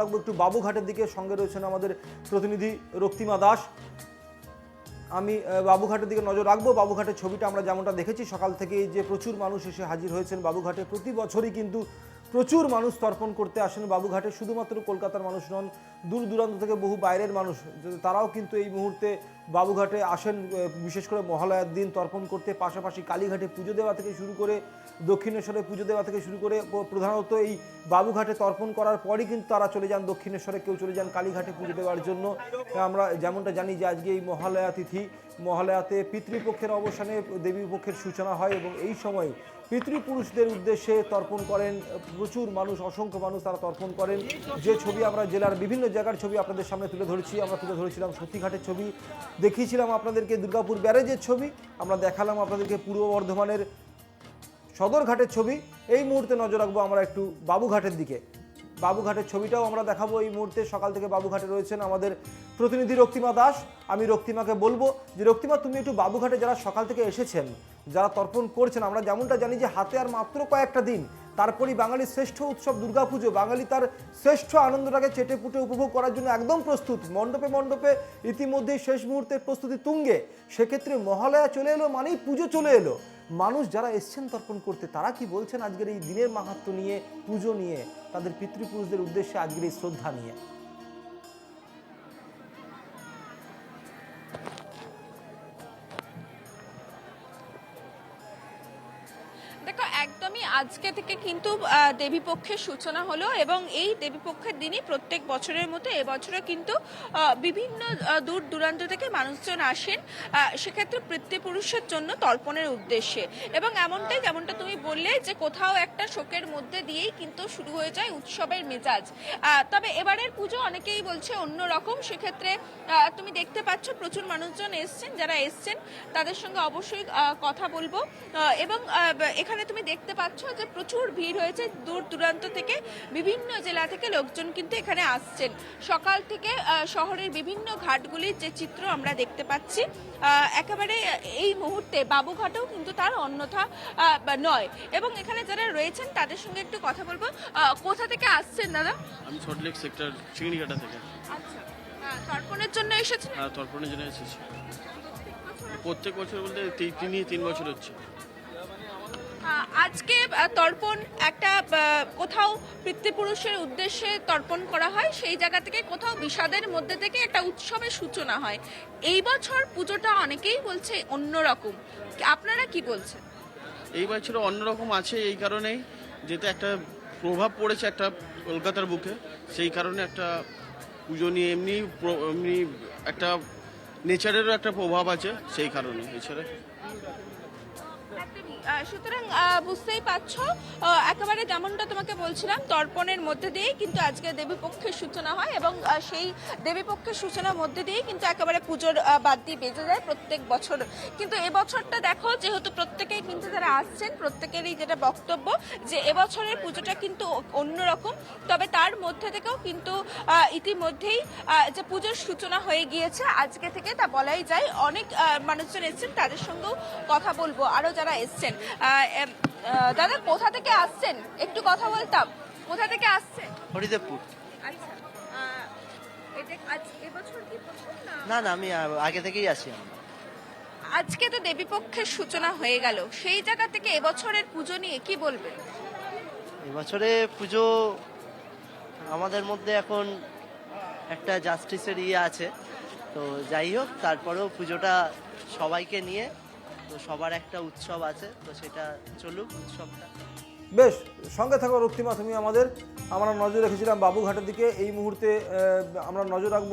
রাখব একটু বাবুঘাটের দিকে, সঙ্গে রয়েছেন আমাদের প্রতিনিধি রক্তিমা দাস। আমি বাবুঘাটের দিকে নজর রাখব। বাবুঘাটের ছবিটা আমরা যেমনটা দেখেছি, সকাল থেকে যে প্রচুর মানুষ এসে হাজির হয়েছেন বাবুঘাটে। প্রতি বছরই কিন্তু প্রচুর মানুষ তর্পণ করতে আসেন বাবুঘাটে। শুধুমাত্র কলকাতার মানুষ নন, দূর দূরান্ত থেকে বহু বাইরের মানুষ, তারাও কিন্তু এই মুহূর্তে বাবুঘাটে আসেন বিশেষ করে মহালয়ার দিন তর্পণ করতে, পাশাপাশি কালীঘাটে পুজো দেওয়া থেকে শুরু করে, দক্ষিণেশ্বরে পুজো দেওয়া থেকে শুরু করে প্রধানত এই বাবুঘাটে তর্পণ করার পরই কিন্তু তারা চলে যান দক্ষিণেশ্বরে, কেউ চলে যান কালীঘাটে পুজো দেওয়ার জন্য। আমরা যেমনটা জানি যে আজকে এই মহালয়া তিথি, মহালয়াতে পিতৃপক্ষের অবসানে দেবী পক্ষের সূচনা হয় এবং এই সময় পিতৃপুরুষদের উদ্দেশ্যে তর্পণ করেন, প্রচুর মানুষ, অসংখ্য মানুষ তারা তর্পণ করেন। যে ছবি আমরা জেলার বিভিন্ন জায়গার ছবি আপনাদের সামনে তুলে ধরেছি, আমরা তুলে ধরেছিলাম সতীঘাটের ছবি। দেখিয়েছিলাম আপনাদেরকে দুর্গাপুর ব্যারেজের ছবি, আমরা দেখালাম আপনাদেরকে পূর্ব বর্ধমানের সদরঘাটের ছবি। এই মুহূর্তে নজর রাখব আমরা একটু বাবুঘাটের দিকে। বাবুঘাটের ছবিটাও আমরা দেখাবো এই মুহূর্তে। সকাল থেকে বাবুঘাটে রয়েছেন আমাদের প্রতিনিধি রক্তিমা দাস। আমি রক্তিমাকে বলব যে, রক্তিমা, তুমি একটু বাবুঘাটে যারা সকাল থেকে এসেছেন, যারা তর্পণ করছেন, আমরা যেমনটা জানি যে হাতে আর মাত্র কয়েকটা দিন তারপরই বাঙালির শ্রেষ্ঠ উৎসব দুর্গাপুজো। বাঙালি তার শ্রেষ্ঠ আনন্দটাকে চেটে পুটে উপভোগ করার জন্য একদম প্রস্তুত। মণ্ডপে মণ্ডপে ইতিমধ্যেই শেষ মুহূর্তের প্রস্তুতি তুঙ্গে। সেক্ষেত্রে মহালয়া চলে এলো মানেই পুজো চলে এলো। মানুষ যারা এসছেন তর্পণ করতে, তারা কি বলছেন আজকের এই দিনের মাহাত্ম নিয়ে, পুজো নিয়ে, তাদের পিতৃপুরুষদের উদ্দেশ্যে আজকের এই শ্রদ্ধা নিয়ে? দেখো একদমই আজকে থেকে কিন্তু দেবীপক্ষের সূচনা হলো এবং এই দেবীপক্ষের দিনই প্রত্যেক বছরের মতো এবছরও কিন্তু বিভিন্ন দূর দূরান্ত থেকে মানুষজন আসেন সেক্ষেত্রে পিতৃপুরুষের জন্য তর্পণের উদ্দেশ্যে। এবং এমনটাই যেমনটা তুমি বললে যে কোথাও একটা শোকের মধ্যে দিয়েই কিন্তু শুরু হয়ে যায় উৎসবের মেজাজ। তবে এবারের পুজো অনেকেই বলছে অন্যরকম সেক্ষেত্রে তুমি দেখতে পাচ্ছ প্রচুর মানুষজন এসছেন, যারা এসছেন, তাদের সঙ্গে অবশ্যই কথা বলব। এবং এখানে তুমি দেখতে পাচ্ছ যে প্রচুর ভিড় হয়েছে দূর দূরান্ত থেকে বিভিন্ন জেলা থেকে লোকজন কিন্তু এখানে আসছেন। সকাল থেকে শহরের বিভিন্ন ঘাটগুলির যে চিত্র আমরা দেখতে পাচ্ছি একেবারে এই মুহূর্তে বাবুঘাটেও কিন্তু তার অন্যথা নয়। এবং এখানে যারা রয়েছেন তাদের সঙ্গে একটু কথা বলব। কোথা থেকে আসছেন দাদা? আমি সল্টলেক সেক্টর চিংড়িঘাটা থেকে। আচ্ছা। তর্পণের জন্য এসেছেন? হ্যাঁ তর্পণের জন্য এসেছি। প্রত্যেক বছর বলতে তিন তিন বছর হচ্ছে। আজকে তর্পণ একটা কোথাও পিতৃপুরুষের উদ্দেশ্যে তর্পণ করা হয়, সেই জায়গা থেকে কোথাও বিষাদের মধ্যে থেকে একটা উৎসবের সূচনা হয়। এই বছর পুজোটা অনেকেই বলছে অন্যরকম। আপনারা কি বলছেন? এই বছর অন্যরকম আছে এই কারণেই যেতে একটা প্রভাব পড়েছে একটা কলকাতার বুকে, সেই কারণে একটা পুজো নিয়ে এমনি এমনি একটা নেচারেরও একটা প্রভাব আছে সেই কারণে, এছাড়া সুতরাং বুঝতেই পারছ একেবারে যেমনটা তোমাকে বলছিলাম, তর্পণের মধ্যে দিয়েই কিন্তু আজকে দেবীপক্ষের সূচনা হয় এবং সেই দেবীপক্ষের সূচনার মধ্যে দিয়েই কিন্তু একেবারে পুজোর বাদ দিয়ে বেজে যায় প্রত্যেক বছর। কিন্তু এবছরটা দেখো, যেহেতু প্রত্যেকেই কিন্তু যারা আসছেন, প্রত্যেকেরই যেটা বক্তব্য যে এবছরের পুজোটা কিন্তু অন্যরকম তবে তার মধ্যে থেকেও কিন্তু ইতিমধ্যেই যে পুজোর সূচনা হয়ে গিয়েছে, আজকে থেকে তা বলাই যায়। অনেক মানুষজন এসছেন, তাদের সঙ্গেও কথা বলব। আরও যারা এসছেন দাদা, কোথা থেকে আসছেন? একটু কথা বলতাম। কোথা থেকে আসছে? হরিদেবপুর। আচ্ছা আহ, এটা আজ এবছর কি প্রথম না? না না আমি আগে থেকেই আছি আমরা। আজকে তো দেবীপক্ষের সূচনা হয়ে গেল। সেই জায়গা থেকে এবছরের পুজো নিয়ে কি বলবে এবছরে পুজো আমাদের মধ্যে এখন একটা জাস্টিসের ইয়ে আছে। তো যাই হোক তারপরেও পুজোটা সবাইকে নিয়ে তো সবার একটা উৎসব আছে তো সেটা চলুক উৎসবটা। বেশ, সঙ্গে থাকো রক্তিমা, তুমি আমাদের। আমরা নজর রেখেছিলাম বাবুঘাটের দিকে। এই মুহূর্তে আমরা নজর রাখব